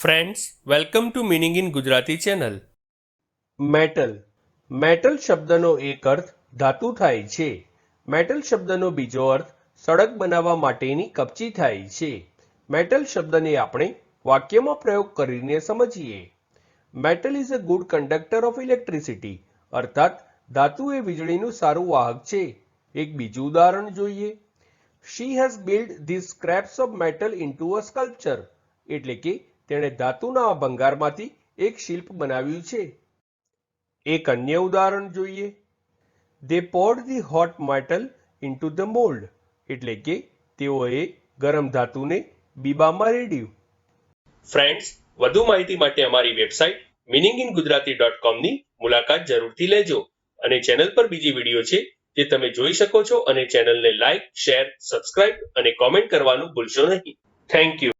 Friends welcome to meaning in Gujarati channel metal metal શબ્દનો એક અર્થ ધાતુ થાય છે. મેટલ શબ્દનો બીજો અર્થ સળગ બનાવવા માટેની કપચી થાય છે. મેટલ શબ્દને આપણે વાક્યમાં પ્રયોગ કરીને સમજીએ. Metal is a good conductor of electricity અર્થાત, ધાતુ એ વીજળીનું સારું વાહક છે. એક બીજું ઉદાહરણ જોઈએ. She has build this scraps of metal into a sculpture એટલે કે તેણે ધાતુના ભંગારમાંથી એક શિલ્પ બનાવ્યું છે. એક અન્ય ઉદાહરણ જોઈએ. They poured the hot metal into the mould એટલે કે તેઓએ ગરમ ધાતુને બીબામાં રેડ્યું. ફ્રેન્ડ્સ વધુ માહિતી માટે અમારી website meaning in Gujarati dot કોમની મુલાકાત જરૂરથી લેજો અને ચેનલ પર બીજી વીડિયો છે જે તમે જોઈ શકો છો અને ચેનલને લાઇક શેર સબસ્ક્રાઇબ અને કોમેન્ટ કરવાનું ભૂલશો નહીં. Thank you